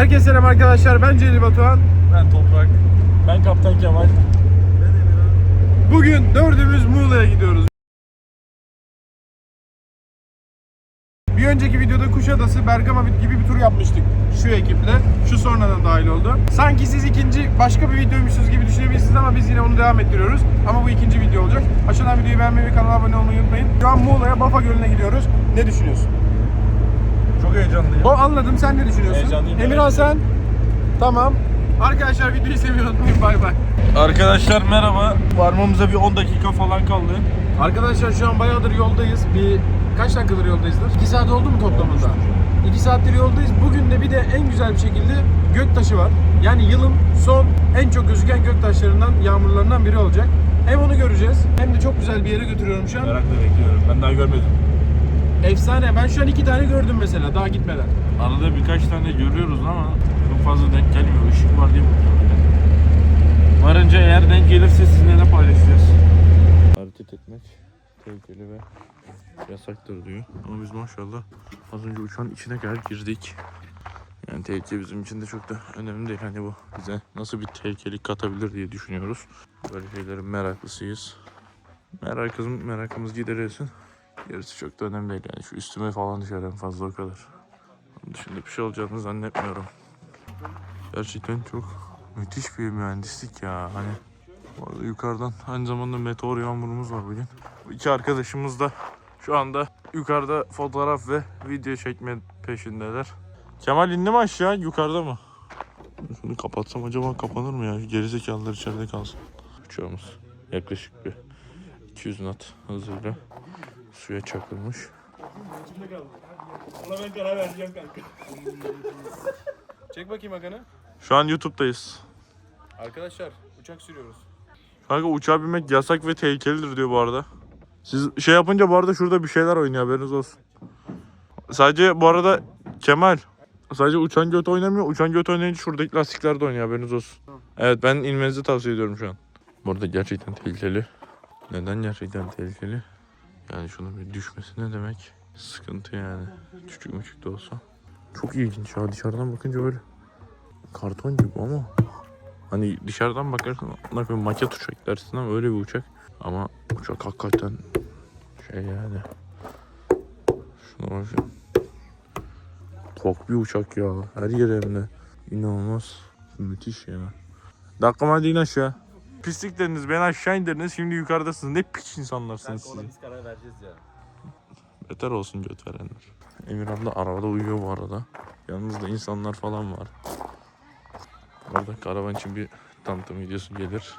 Herkese selam arkadaşlar. Ben Celil Batuhan. Ben Toprak. Ben Kaptan Kemal. Bugün dördümüz Muğla'ya gidiyoruz. Bir önceki videoda Kuşadası, Bergama gibi bir tur yapmıştık şu ekiple. Şu sonradan dahil oldu. Sanki siz ikinci başka bir videoymuşsunuz gibi düşünebilirsiniz ama biz yine onu devam ettiriyoruz. Ama bu ikinci video olacak. Aşağıdan videoyu beğenmeyi ve kanala abone olmayı unutmayın. Şu an Muğla'ya Bafa Gölü'ne gidiyoruz. Ne düşünüyorsun? Çok heyecanlıyım. O anladım. Sen ne düşünüyorsun? Heyecanlıyım, Emirhan merak sen? Tamam. Arkadaşlar videoyu sevmeyi unutmayın. Bay bay. Arkadaşlar merhaba. Varmamıza bir 10 dakika falan kaldı. Arkadaşlar şu an bayağıdır yoldayız. Bir kaç dakikadır yoldayızdır? 2 saat oldu mu toplamında? 2 saattir yoldayız. Bugün de bir de en güzel bir şekilde göktaşı var. Yani yılın son en çok gözüken göktaşlarından, yağmurlarından biri olacak. Hem onu göreceğiz hem de çok güzel bir yere götürüyorum şu an. Merakla bekliyorum. Ben daha görmedim. Efsane. Ben şu an iki tane gördüm mesela daha gitmeden. Arada birkaç tane görüyoruz ama çok fazla denk gelmiyor. Işık var diye muhtemelen. Varınca eğer denk gelirse sizinle de paylaşacağız. Hareket etmek tehlikeli ve yasaktır diyor. Ama biz maşallah az önce uçağın içine kadar girdik. Yani tehlike bizim için de çok da önemli değil. Hani bu bize nasıl bir tehlikelik katabilir diye düşünüyoruz. Böyle şeylerin meraklısıyız. Merakımız, merakımız giderilsin. Gerisi çok da önemli değil. Yani şu üstüme falan düşer en fazla o kadar. Onun dışında bir şey olacağını zannetmiyorum. Gerçekten çok müthiş bir mühendislik ya. Hani bu arada yukarıdan aynı zamanda meteor yağmurumuz var bugün. Bu iki arkadaşımız da şu anda yukarıda fotoğraf ve video çekme peşindeler. Kemal indi mi aşağı yukarıda mı? Şunu kapatsam acaba kapanır mı ya? Gerizekalılar içeride kalsın. Uçağımız yaklaşık bir 200 knot hızıyla suya çakılmış. Çek bakayım Hakan'ı. Şu an YouTube'dayız. Arkadaşlar uçak sürüyoruz. Kanka uçağa binmek yasak ve tehlikelidir diyor bu arada. Siz şey yapınca bu arada şurada bir şeyler oynuyor haberiniz olsun. Sadece bu arada Kemal sadece uçan göt oynamıyor. Uçan göt oynayınca şuradaki lastikler de oynuyor haberiniz olsun. Evet ben inmenizi tavsiye ediyorum şu an. Bu arada gerçekten tehlikeli. Neden gerçekten tehlikeli? Yani şunun bir düşmesi ne demek? Sıkıntı yani. Küçük müçük de olsa. Çok ilginç ya dışarıdan bakınca böyle karton gibi ama Hani dışarıdan bakarsın ne bir maket uçak dersin ama öyle bir uçak. Ama uçak hakikaten şey yani. Şuna bakın. Tok bir uçak ya. Her yer hem de. İnanılmaz. Müthiş ya. Dakika hadi in aşağı. Pislikleriniz beni aşağı indirdiniz şimdi yukarıdasınız. Ne piç insanlarsınız siz. biz karar vereceğiz ya. Beter olsun göt verenler. Emirhan da arabada uyuyor bu arada. Yanımızda insanlar falan var. Orada karavan için bir tanıtım videosu gelir.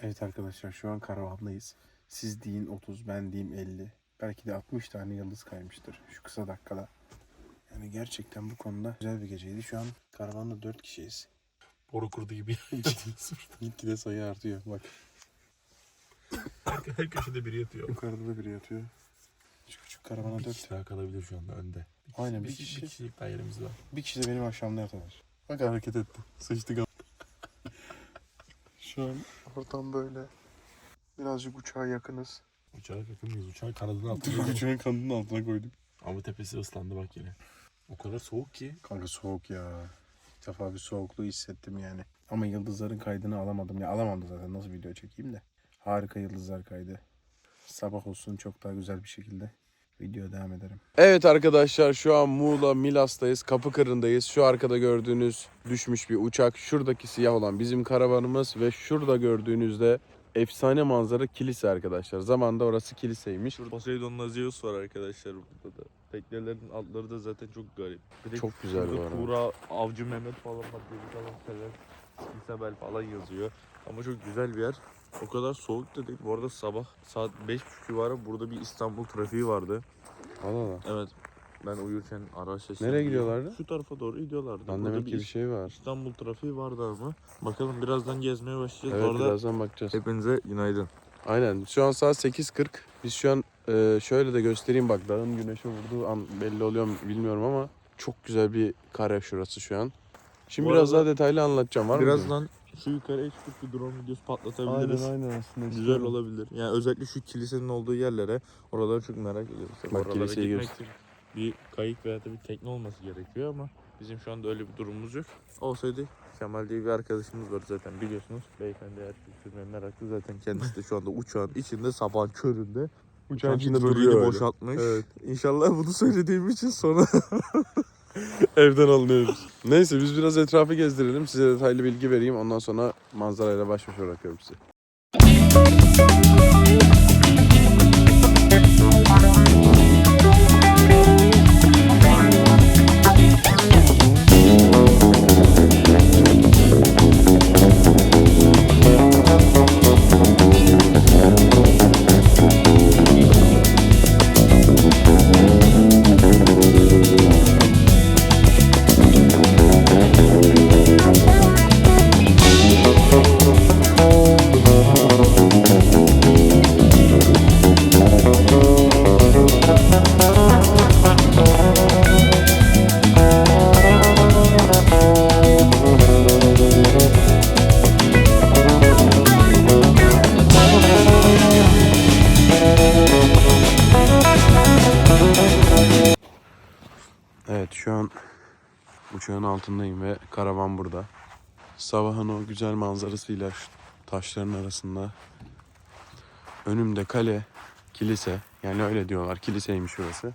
Evet arkadaşlar şu an karavandayız. Siz deyin 30, ben diyeyim 50. Belki de 60 tane yıldız kaymıştır şu kısa dakikada. Yani gerçekten bu konuda güzel bir geceydi. Şu an karavanda 4 kişiyiz. Boru kurdu gibi. Gitgide sayı artıyor. Bak Her köşede biri yatıyor. yukarıda da biri yatıyor. Şu küçük karavana 4. daha kalabilir şu anda önde. Aynen bir kişi. kişilik daha yerimiz var. Bir kişi de benim aşağımda yatar. Bak hareket etti. Sıçtık ama. Şu an ortam böyle. Birazcık uçağa yakınız. Uçağa yakın mıyız? Uçağın kanadının altında. Tüm uçağın kanının altına koyduk. Ama tepesi ıslandı bak yine. O kadar soğuk ki. Kanka soğuk ya. İlk defa bir soğukluğu hissettim yani. Ama yıldızların kaydını alamadım. Ya alamam da zaten nasıl video çekeyim de. Harika yıldızlar kaydı. Sabah olsun çok daha güzel bir şekilde video devam ederim. Evet arkadaşlar şu an Muğla Milas'tayız. Kapıkırı'ndayız. Şu arkada gördüğünüz düşmüş bir uçak. Şuradaki siyah olan bizim karavanımız ve şurada gördüğünüzde efsane manzara kilise arkadaşlar. Zamanda orası kiliseymiş. Poseidon'la Zeus var arkadaşlar burada da. Teknelerin altları da zaten çok garip. Bir de Çok güzel bu arada. Tuğra, Avcı Mehmet falan var. Deli falan sever. İsabel falan yazıyor. Ama çok güzel bir yer. O kadar soğuk da değil. Bu arada sabah saat 5.30 civarı burada bir İstanbul trafiği vardı. Allah Allah. Evet. Ben uyurken araç sesleri Nereye gidiyorlardı? Şu tarafa doğru gidiyorlardı. Lan Burada demek ki bir şey var. İstanbul trafiği vardı ama. Bakalım birazdan gezmeye başlayacağız. Evet Orada birazdan bakacağız. hepinize günaydın. Aynen. Şu an saat 8.40. Biz şu an e, şöyle de göstereyim bak dağın güneşe vurduğu an belli oluyor mu bilmiyorum ama çok güzel bir kare şurası şu an. Şimdi Bu biraz arada daha detaylı anlatacağım var mı? Birazdan şu yukarıya çıkıp bir drone videosu patlatabiliriz. Aynen aynen aslında. Güzel olabilir. Yani özellikle şu kilisenin olduğu yerlere oraları çok merak ediyoruz. Tabii Bak oralara kiliseyi gitmek göster. için bir kayık veya da bir tekne olması gerekiyor ama Bizim şu anda öyle bir durumumuz yok. Olsaydı Kemal diye bir arkadaşımız var zaten biliyorsunuz. Beyefendi her kültürüne meraklı zaten kendisi de şu anda uçağın içinde sabah köründe. Uçağın içinde duruyor boşaltmış. Evet. İnşallah bunu söylediğim için sonra Evden alınıyoruz. Neyse biz biraz etrafı gezdirelim. Size detaylı bilgi vereyim. Ondan sonra manzarayla baş başa bırakıyorum sizi. Şu an uçağın altındayım ve karavan burada. Sabahın o güzel manzarasıyla şu taşların arasında önümde kale, kilise yani öyle diyorlar kiliseymiş orası.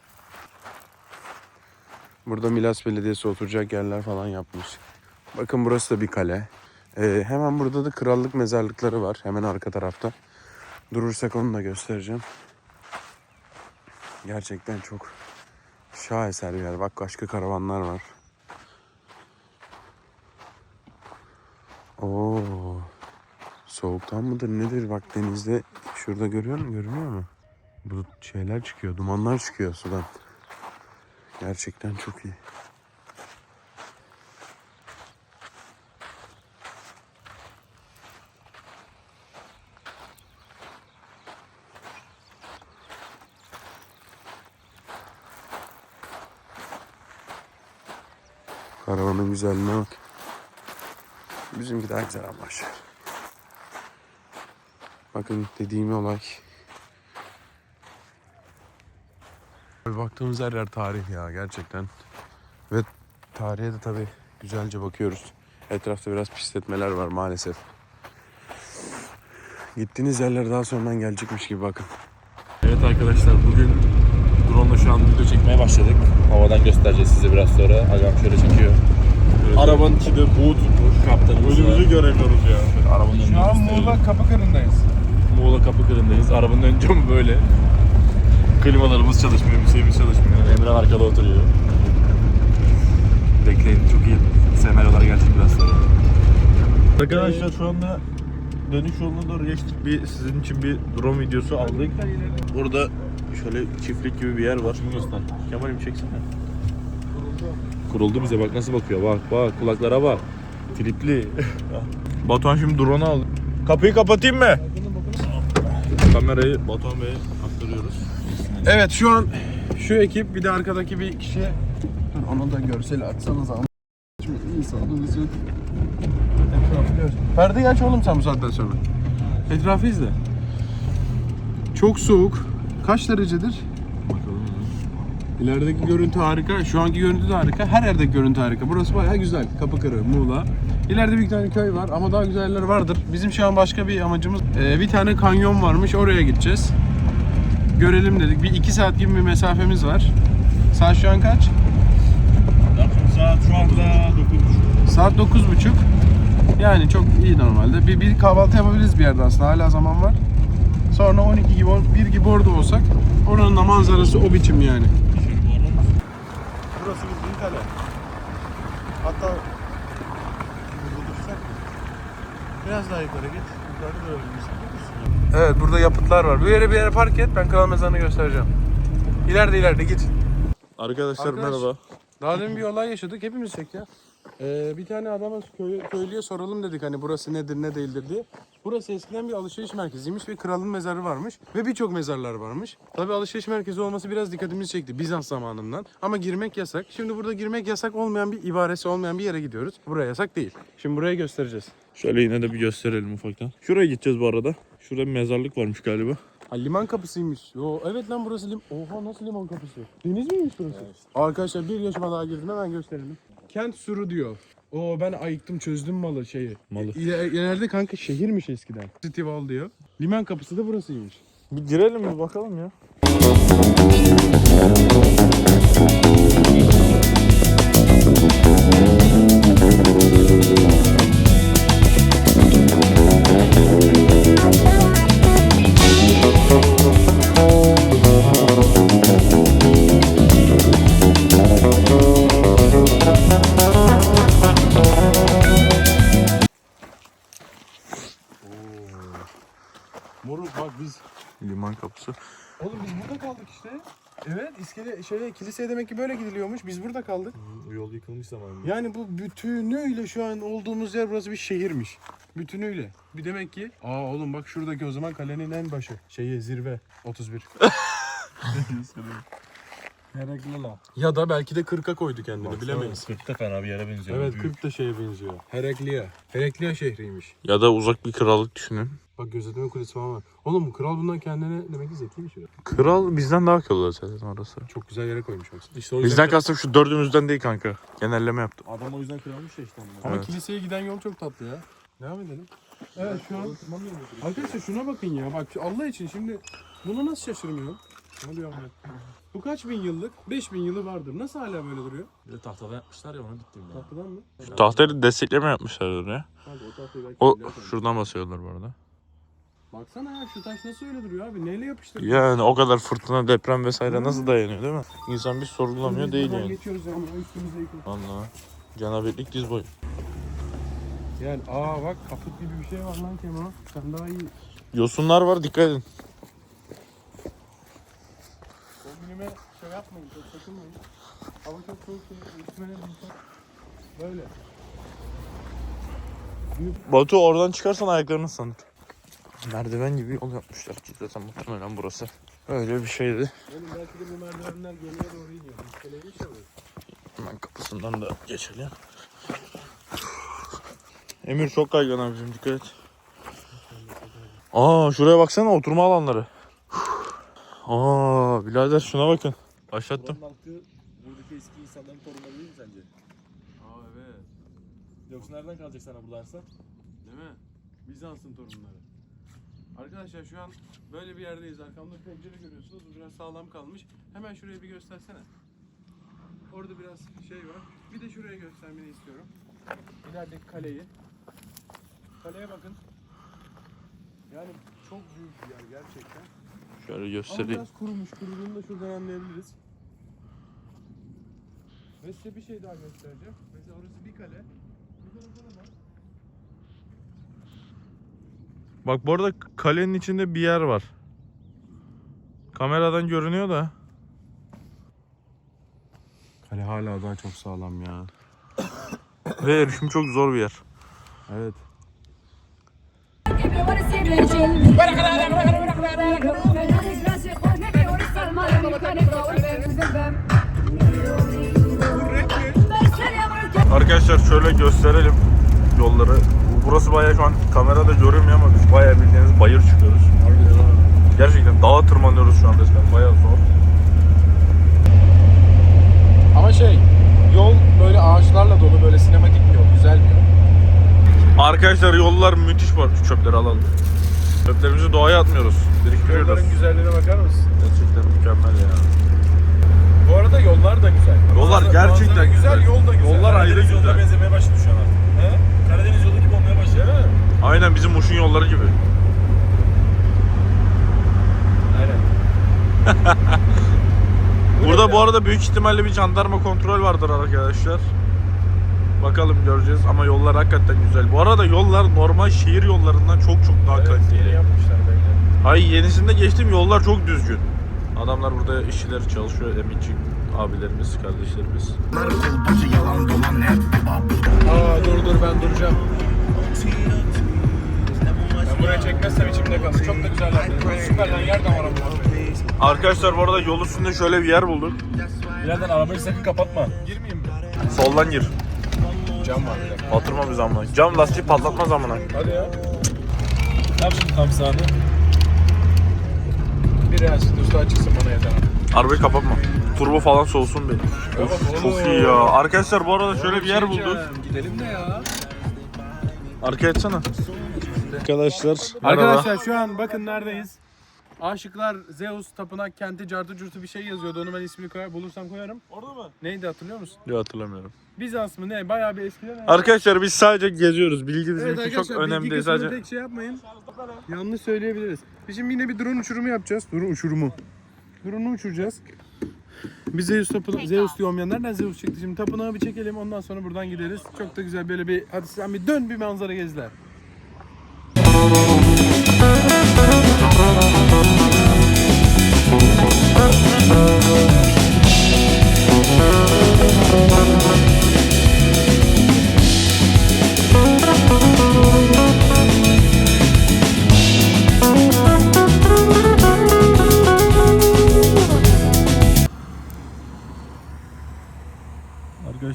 Burada Milas Belediyesi oturacak yerler falan yapmış. Bakın burası da bir kale. Ee, hemen burada da krallık mezarlıkları var hemen arka tarafta. Durursak onu da göstereceğim. Gerçekten çok şaheser bir yer. Bak başka karavanlar var. Oo. Soğuktan mıdır nedir? Bak denizde şurada görüyor musun? Görünüyor mu? Bu şeyler çıkıyor. Dumanlar çıkıyor sudan. Gerçekten çok iyi. Karavanın güzelliğine bak. Bizimki daha güzel ver. Bakın dediğim olay. Baktığımız her yer tarih ya gerçekten. Ve tarihe de tabii güzelce bakıyoruz. Etrafta biraz pisletmeler var maalesef. Gittiğiniz yerler daha sonradan gelecekmiş gibi bakın. Evet arkadaşlar bugün drone'la şu an video çekmeye başladık. Havadan göstereceğiz size biraz sonra. Agam şöyle çekiyor. Arabanın içi de buğu tutmuş. Kaptanımız Önümüzü göremiyoruz ya. Arabanın önünü gösterelim. Kapıkırı'ndayız. Muğla Kapıkırı'ndayız. Arabanın ön camı böyle. Klimalarımız çalışmıyor, bir şeyimiz çalışmıyor. Emre arkada oturuyor. Bekleyin çok iyi senaryolar gelecek biraz sonra. Arkadaşlar şu anda dönüş yoluna doğru geçtik. Bir sizin için bir drone videosu aldık. Burada şöyle çiftlik gibi bir yer var. Şunu göster. Kemal'im çeksene. Kuruldu bize bak nasıl bakıyor. Bak bak kulaklara bak. Tripli. Batuhan şimdi drone'u aldı. Kapıyı kapatayım mı? Kamerayı Batuhan Bey'e aktarıyoruz. Evet şu an şu ekip bir de arkadaki bir kişi. Dur onu da görsel atsanız ama. Şimdi insanımızı etrafı gör. Perdeyi aç oğlum sen bu saatten sonra. Etrafı izle. Çok soğuk. Kaç derecedir? İlerideki görüntü harika. Şu anki görüntü de harika. Her yerdeki görüntü harika. Burası bayağı güzel. Kapıkırı, Muğla. İleride bir tane köy var ama daha güzel yerler vardır. Bizim şu an başka bir amacımız. Ee, bir tane kanyon varmış. Oraya gideceğiz. Görelim dedik. Bir iki saat gibi bir mesafemiz var. Saat şu an kaç? Saat şu anda 9.30. Saat 9.30. Yani çok iyi normalde. Bir, bir kahvaltı yapabiliriz bir yerde aslında. Hala zaman var. Sonra 12 gibi, 1 gibi orada olsak oranın da manzarası o biçim yani. Burası bildiğin kale. Hatta burada dursak biraz daha yukarı git. Yukarıda durabilirsin. Evet burada yapıtlar var. Bir yere bir yere park et. Ben kral mezarını göstereceğim. İleride ileride git. Arkadaşlar Arkadaş. merhaba. Daha demin bir olay yaşadık. Hepimiz çek ya. Ee, bir tane adama köy, köylüye soralım dedik hani burası nedir ne değildir diye. Burası eskiden bir alışveriş merkeziymiş ve kralın mezarı varmış ve birçok mezarlar varmış. Tabi alışveriş merkezi olması biraz dikkatimizi çekti Bizans zamanından. Ama girmek yasak. Şimdi burada girmek yasak olmayan bir ibaresi olmayan bir yere gidiyoruz. Buraya yasak değil. Şimdi buraya göstereceğiz. Şöyle yine de bir gösterelim ufaktan. Şuraya gideceğiz bu arada. Şurada bir mezarlık varmış galiba. Ha, liman kapısıymış. Yo, evet lan burası lim... Oha nasıl liman kapısı? Deniz miymiş burası? Arkadaşlar bir yaşıma daha girdim hemen gösterelim. Kent suru diyor. Oo ben ayıktım çözdüm malı şeyi. Malı. İle- İleride kanka şehirmiş eskiden. City Wall diyor. Liman kapısı da burasıymış. Bir girelim bir bakalım ya. İskele şeye kiliseye demek ki böyle gidiliyormuş. Biz burada kaldık. Yol yıkılmış zamanında. Yani bu bütünüyle şu an olduğumuz yer burası bir şehirmiş. Bütünüyle. Bir demek ki aa oğlum bak şuradaki o zaman kalenin en başı. Şeyi zirve 31. Herakli la. ya da belki de 40'a koydu kendini bilemeyiz. 40 da fena bir yere benziyor. Evet Büyük. 40 da şeye benziyor. Herakliya. Herakliya şehriymiş. Ya da uzak bir krallık düşünün. Bak gözetleme kulesi falan var. Oğlum kral bundan kendine demek ki zekiymiş ya. Kral bizden daha akıllı zaten orası. Çok güzel yere koymuş aslında. İşte o yüzden Bizden kastım şu dördümüzden değil kanka. Genelleme yaptım. Adam o yüzden kralmış ya işte. Ama Evet. kiliseye giden yol çok tatlı ya. Devam edelim. Evet şu an Arkadaşlar şuna bakın ya bak Allah için şimdi bunu nasıl şaşırmıyorum? Ne oluyor Ahmet? Bu kaç bin yıllık? 5000 yılı vardır. Nasıl hala böyle duruyor? Bir de tahtada yapmışlar ya onu bittim ya. Tahtadan mı? Tahtayı destekleme yapmışlar oraya. Hadi o tahtayı belki O şuradan basıyorlar bu arada. Baksana ya şu taş nasıl öyle duruyor abi? Neyle yapıştırdı? Yani o kadar fırtına, deprem vesaire nasıl dayanıyor değil mi? İnsan bir sorgulamıyor değil yani. Geçiyoruz üstümüze yıkılıyor. Vallahi. Cenabetlik diz boyu. Yani aa bak kaput gibi bir şey var lan Kemal. Sen daha iyi. Yosunlar var dikkat edin. Günüme şey yapmayın, çok takılmayın. Hava çok soğuk, üstüme ne bulsak. Böyle. Batu oradan çıkarsan ayaklarını sanır. Merdiven gibi yol yapmışlar ki zaten muhtemelen burası. Öyle bir şeydi. Oğlum belki de bu merdivenler geriye doğru iniyor. Bu. Hemen kapısından da geçelim. Emir çok kaygan abicim dikkat et. Aa şuraya baksana oturma alanları. Aa birader şuna bakın. Başlattım. Buranın halkı buradaki eski insanların torunları değil mi sence? Aa evet. Yoksa nereden kalacak sana bularsa? Değil mi? Bizans'ın torunları. Arkadaşlar şu an böyle bir yerdeyiz. Arkamda pencere görüyorsunuz. Bu biraz sağlam kalmış. Hemen şurayı bir göstersene. Orada biraz şey var. Bir de şuraya göstermeni istiyorum. İlerideki kaleyi. Kaleye bakın. Yani çok büyük bir yer gerçekten. Şöyle Ama göstereyim. biraz kurumuş. Kuruduğunu da şuradan anlayabiliriz. Ve size bir şey daha göstereceğim. Mesela orası bir kale. Bu tarafta da var. Bak bu arada kalenin içinde bir yer var. Kameradan görünüyor da. Kale hala daha çok sağlam ya. Ve erişim çok zor bir yer. Evet. Arkadaşlar şöyle gösterelim yolları. Burası bayağı şu an kamerada görünmüyor ama biz bayağı bildiğiniz bayır çıkıyoruz. Gerçekten dağa tırmanıyoruz şu an resmen bayağı zor. Ama şey, yol böyle ağaçlarla dolu, böyle sinematik bir yol, güzel bir yol. Arkadaşlar yollar müthiş var. Şu çöpleri alalım. Çöplerimizi doğaya atmıyoruz. Biriktiriyoruz. Yolların güzelliğine bakar mısın? Gerçekten mükemmel ya. Bu arada yollar da güzel. Yollar gerçekten Manzara güzel, yol da güzel. Yollar ayrı Karadeniz yoluna güzel. benzemeye başladı şu an artık. He? Karadeniz yolu gibi olmaya başladı. Değil mi? Aynen bizim Muş'un yolları gibi. Aynen. Burada bu arada büyük ihtimalle bir jandarma kontrol vardır arkadaşlar. Bakalım göreceğiz ama yollar hakikaten güzel. Bu arada yollar normal şehir yollarından çok çok daha kaliteli. yapmışlar böyle. Ay yenisinde geçtim yollar çok düzgün. Adamlar burada işçiler çalışıyor eminci abilerimiz, kardeşlerimiz. Lan yer de var ama. Arkadaşlar bu arada yol üstünde şöyle bir yer bulduk. Birader arabayı sakın kapatma. Girmeyeyim mi? Soldan gir. Cam var bir dakika. Batırma biz amına. Cam lastiği patlatmaz amına. Hadi ya. Yap şimdi tam sağını. Biri açsın, üstü açıksın bana yeter. Arabayı kapatma. Turbo falan soğusun bir. Of, çok iyi ya. Arkadaşlar bu arada şöyle bir yer bulduk. Gidelim de ya. Arkaya etsene. Arkadaşlar. Arkadaşlar şu an bakın neredeyiz. Aşıklar Zeus Tapınak Kenti Cartı Curtu bir şey yazıyordu. Onu ben ismini koyar, bulursam koyarım. Orada mı? Neydi hatırlıyor musun? Yok hatırlamıyorum. Bizans mı ne? Bayağı bir eskiden. Arkadaşlar biz sadece geziyoruz. Bilgi bizim Evet için çok önemli değil. Sadece pek şey yapmayın. Yanlış söyleyebiliriz. Biz şimdi yine bir drone uçurumu yapacağız. Drone uçurumu. Drone'u uçuracağız. Biz Zeus, tapına- Zeus diyorum ya. Nereden Zeus çıktı şimdi? Tapınağı bir çekelim. Ondan sonra buradan gideriz. Çok da güzel böyle bir... Hadi sen bir dön bir manzara gezler.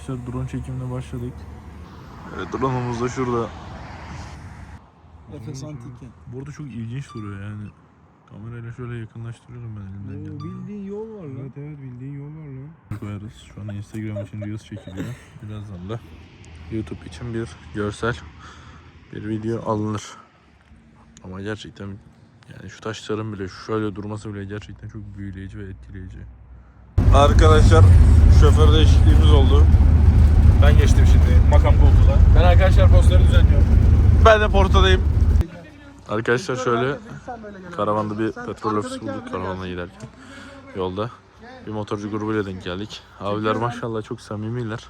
Arkadaşlar drone çekimine başladık. Evet, drone'umuz da şurada. Efes Antik Bu arada çok ilginç duruyor yani. Kamerayla şöyle yakınlaştırıyorum ben elimden geldiğince. Bildiğin yol var lan. Evet evet bildiğin yol var lan. koyarız. Şu an Instagram için Reels çekiliyor. Birazdan da YouTube için bir görsel bir video alınır. Ama gerçekten yani şu taşların bile şöyle durması bile gerçekten çok büyüleyici ve etkileyici. Arkadaşlar şoför değişikliğimiz oldu. Ben geçtim şimdi makam koltuğuna. Ben arkadaşlar postları düzenliyorum. Ben de portadayım. Arkadaşlar şöyle karavanda bir petrol ofisi bulduk karavanla giderken. Yolda bir motorcu grubuyla denk geldik. Abiler maşallah çok samimiler.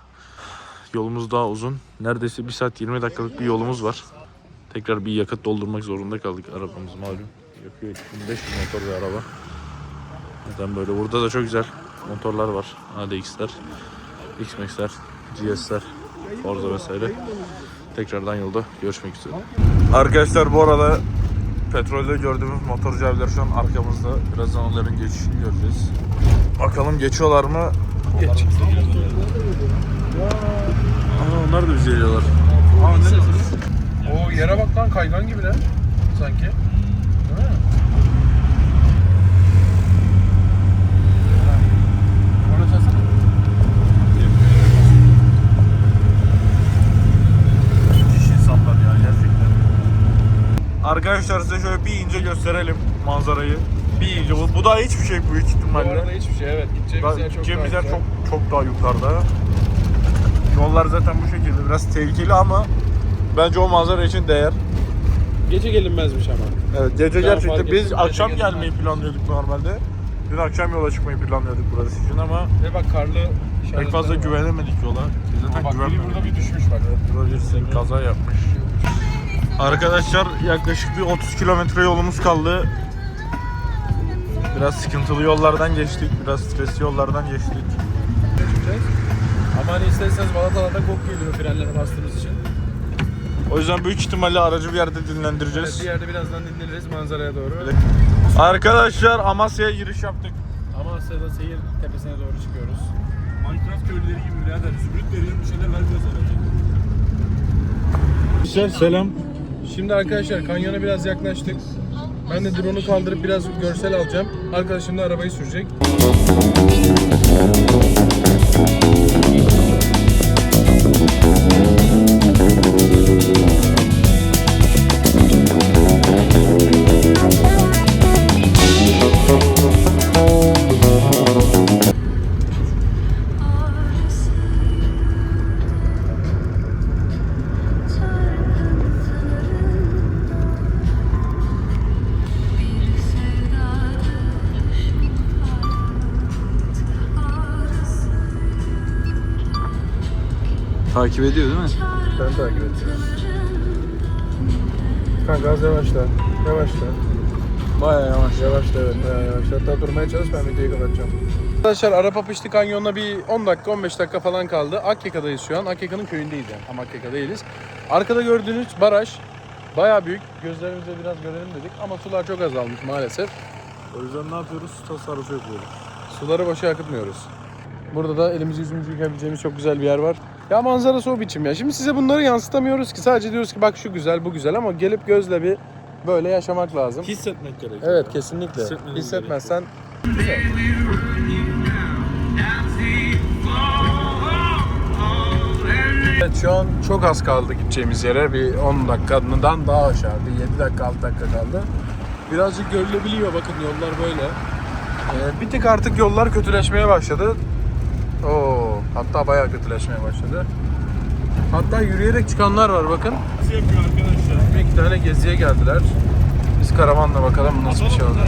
Yolumuz daha uzun. Neredeyse 1 saat 20 dakikalık bir yolumuz var. Tekrar bir yakıt doldurmak zorunda kaldık arabamız malum. Yakıyor 2500 motor bir araba. Zaten böyle burada da çok güzel motorlar var. ADX'ler, X-Max'ler, GS'ler, Forza vesaire. Tekrardan yolda görüşmek üzere. Arkadaşlar bu arada petrolde gördüğümüz motorcu abiler şu an arkamızda. Birazdan onların geçişini göreceğiz. Bakalım geçiyorlar mı? Geç. Aa, onlar da bizi geliyorlar. Aa? O yere bak lan kaygan gibi lan. Sanki. Değil mi? Onu açsana. Müthiş insanlar ya gerçekten. Arkadaşlar size şöyle bir ince gösterelim manzarayı. Bir ince. Bu, bu da hiçbir şey büyük Bu ihtimalle. arada hiçbir şey evet. Gideceğimiz yer çok Gideceğimiz yer güzel. çok çok daha yukarıda. Yollar zaten bu şekilde biraz tehlikeli ama bence o manzara için değer. Gece gelinmezmiş ama. Evet gece Daha gerçekten fark biz ettim, akşam gece gelmeyi planlıyorduk normalde. Dün akşam yola çıkmayı planlıyorduk burası için ama Ve bak karlı pek fazla işaretleri var. güvenemedik yola. Biz zaten Bak biri güvenmiyorduk. burada bir düşmüş bak. Rogerson kaza yapmış. Arkadaşlar yaklaşık bir 30 kilometre yolumuz kaldı. Biraz sıkıntılı yollardan geçtik, biraz stresli yollardan geçtik. Ama hani isterseniz Balata'dan kok geliyor frenlere bastığımız için. O yüzden büyük ihtimalle aracı bir yerde Evet, dinlendireceğiz. bir yerde birazdan dinleniriz manzaraya doğru. Arkadaşlar Amasya'ya giriş yaptık. Amasya'da seyir tepesine doğru çıkıyoruz. Minecraft köylüleri gibi birader. Zümrüt veriyorum bir şeyler vermiyor sana. Selam. Şimdi arkadaşlar kanyona biraz yaklaştık. Ben de drone'u kaldırıp biraz görsel alacağım. Arkadaşım da arabayı sürecek. Takip ediyor değil mi? Sen takip et. Kanka gaz yavaşla. Yavaşla. Baya yavaş. Yavaşla evet bayağı yavaşla. Hatta durmaya çalış ben videoyu kapatacağım. Arkadaşlar Arap Apışlı Kanyonu'na bir 10 dakika 15 dakika falan kaldı. Akyaka'dayız şu an. Akyaka'nın köyündeyiz yani. Tam Akyaka değiliz. Arkada gördüğünüz baraj bayağı büyük. Gözlerimizle biraz görelim dedik ama sular çok azalmış maalesef. O yüzden ne yapıyoruz? Tasarruf yapıyoruz. Suları boşa akıtmıyoruz. Burada da elimizi yüzümüzü yıkayabileceğimiz çok güzel bir yer var. Ya manzarası o biçim ya. Şimdi size bunları yansıtamıyoruz ki. Sadece diyoruz ki bak şu güzel bu güzel ama gelip gözle bir böyle yaşamak lazım. Hissetmek gerekiyor. Evet kesinlikle. Hissetmezsen. Evet şu an çok az kaldı gideceğimiz yere. Bir 10 dakikadan daha aşağı. Bir 7 dakika 6 dakika kaldı. Birazcık görülebiliyor bakın yollar böyle. Ee, bir tık artık yollar kötüleşmeye başladı. Oo, hatta bayağı kötüleşmeye başladı. Hatta yürüyerek çıkanlar var bakın. Nasıl yapıyor arkadaşlar? Bir iki tane geziye geldiler. Biz karavanla bakalım nasıl bir şey oldu.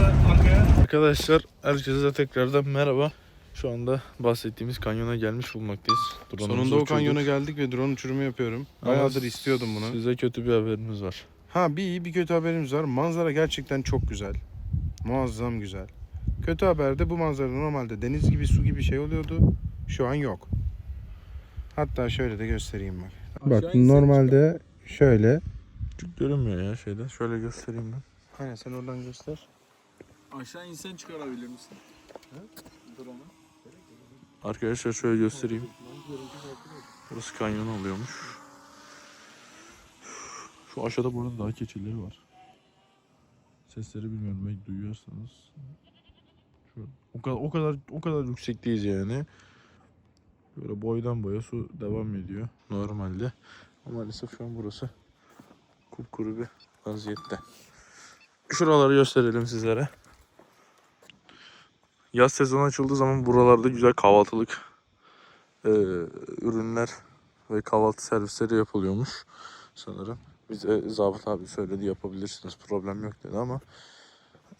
Arkadaşlar herkese tekrardan merhaba. Şu anda bahsettiğimiz kanyona gelmiş bulunmaktayız. Drone'umuzu Sonunda o uçurduk. kanyona geldik ve drone uçurumu yapıyorum. Ama Bayağıdır istiyordum bunu. Size kötü bir haberimiz var. Ha bir iyi bir kötü haberimiz var. Manzara gerçekten çok güzel. Muazzam güzel. Kötü haber de bu manzara normalde deniz gibi su gibi şey oluyordu. Şu an yok. Hatta şöyle de göstereyim bak. Bak normalde şöyle. Çok görünmüyor ya şeyden. Şöyle göstereyim ben. Aynen sen oradan göster. Aşağı insen çıkarabilir misin? Arkadaşlar şöyle göstereyim. Burası kanyon oluyormuş. Şu aşağıda burada daha keçileri var. Sesleri bilmiyorum belki duyuyorsanız. Şu, o kadar o kadar o kadar yüksekteyiz yani. Böyle boydan boya su devam ediyor normalde. Ama maalesef şu an burası kupkuru bir vaziyette. Şuraları gösterelim sizlere. Yaz sezonu açıldığı zaman buralarda güzel kahvaltılık e, ürünler ve kahvaltı servisleri yapılıyormuş sanırım. Bize Zabıt abi söyledi yapabilirsiniz problem yok dedi ama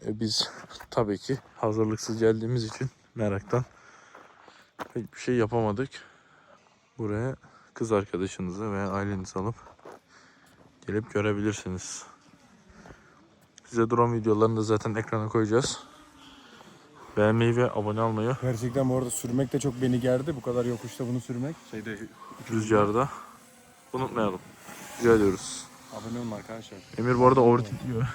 e, biz tabii ki hazırlıksız geldiğimiz için meraktan pek bir şey yapamadık. Buraya kız arkadaşınızı veya ailenizi alıp gelip görebilirsiniz. Size drone videolarını da zaten ekrana koyacağız. Beğenmeyi ve abone olmayı Gerçekten bu arada sürmek de çok beni gerdi. Bu kadar yokuşta bunu sürmek. Şeyde rüzgarda unutmayalım. Rica ediyoruz. abone olun arkadaşlar. Emir bu arada overthinkiyor.